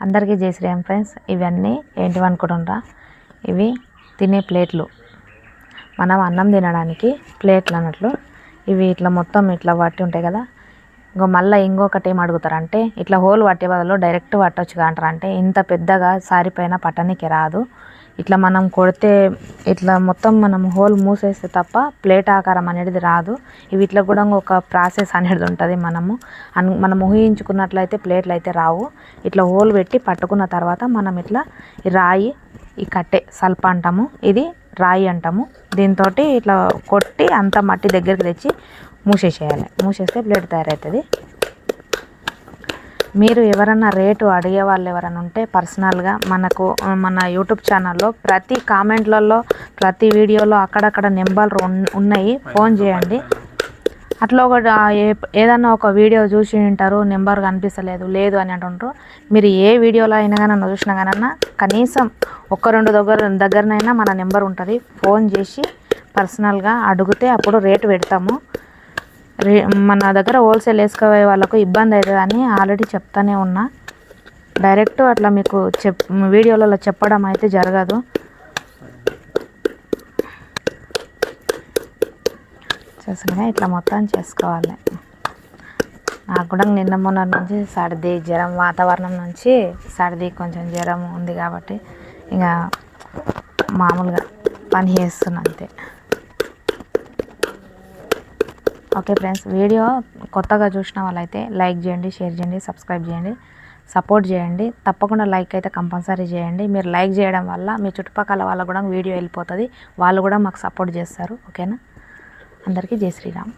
అందరికీ జై శ్రీరామ్ ఫ్రెండ్స్. ఇవన్నీ ఏంటివి అనుకుంటుండ్రా ఇవి తినే ప్లేట్లు. మనం అన్నం తినడానికి ప్లేట్లు అన్నట్లు. ఇవి ఇట్లా మొత్తం ఇట్లా పట్టి ఉంటాయి కదా ఇంకో మళ్ళీ ఇంకొకటి ఏం అడుగుతారంటే ఇట్లా హోల్ పట్టే బదులు డైరెక్ట్ పట్టొచ్చుగా అంటారు అంటే ఇంత పెద్దగా సారీ పైన పట్టనీకి రాదు. ఇట్లా మనం కొడితే ఇట్లా మొత్తం మనం హోల్ మూసేస్తే తప్ప ప్లేట్ ఆకారం అనేది రాదు. ఇవి ఇట్లా కూడా ఒక ప్రాసెస్ అనేది ఉంటుంది మనము. అన్ మనం ఊహించుకున్నట్లయితే ప్లేట్లు అయితే రావు. ఇట్లా హోల్ పెట్టి పట్టుకున్న తర్వాత మనం ఇట్లా రాయి ఈ కట్టె సల్ప అంటాము. ఇది రాయి అంటాము. దీంతో ఇట్లా కొట్టి అంత మట్టి దగ్గరికి తెచ్చి మూసేసేయాలి. మూసేస్తే ప్లేట్ తయారవుతుంది. మీరు ఎవరన్నా రేటు అడిగే వాళ్ళు ఎవరైనా ఉంటే పర్సనల్గా మనకు మన యూట్యూబ్ ఛానల్లో ప్రతి కామెంట్లలో ప్రతి వీడియోలో అక్కడక్కడ నెంబర్లు ఉన్నాయి. ఫోన్ చేయండి. అట్లా ఒక ఏ- ఏదన్నా ఒక వీడియో చూసి ఉంటారు నెంబర్ కనిపిస్తలేదు లేదు అని అంటుంటారు మీరు ఏ వీడియోలో అయినా కానీ చూసినా కానీ కనీసం ఒక్క రెండు దగ్గర దగ్గరనైనా మన నెంబర్ ఉంటుంది. ఫోన్ చేసి పర్సనల్గా అడిగితే అప్పుడు రేటు పెడతాము. రే మన దగ్గర హోల్సేల్ వేసుకోవే వాళ్ళకు ఇబ్బంది అవుతుందని ఆల్రెడీ చెప్తానే ఉన్నా. డైరెక్ట్ అట్లా మీకు చెప్ వీడియోలలో చెప్పడం అయితే జరగదు. చేసిన ఇట్లా మొత్తం చేసుకోవాలి. నాకు కూడా నిన్న మొన్న నుంచి సర్ది జ్వరం వాతావరణం నుంచి సర్ది కొంచెం జ్వరం ఉంది కాబట్టి ఇక మామూలుగా పని చేస్తున్నా అంతే. ఓకే ఫ్రెండ్స్ వీడియో కొత్తగా చూసిన వాళ్ళైతే లైక్ చేయండి షేర్ చేయండి సబ్స్క్రైబ్ చేయండి సపోర్ట్ చేయండి. తప్పకుండా లైక్ అయితే కంపల్సరీ చేయండి. మీరు లైక్ చేయడం వల్ల మీ చుట్టుపక్కల వాళ్ళకు కూడా వీడియో వెళ్ళిపోతుంది. వాళ్ళు కూడా మాకు సపోర్ట్ చేస్తారు. ఓకేనా అందరికీ జై శ్రీరామ్.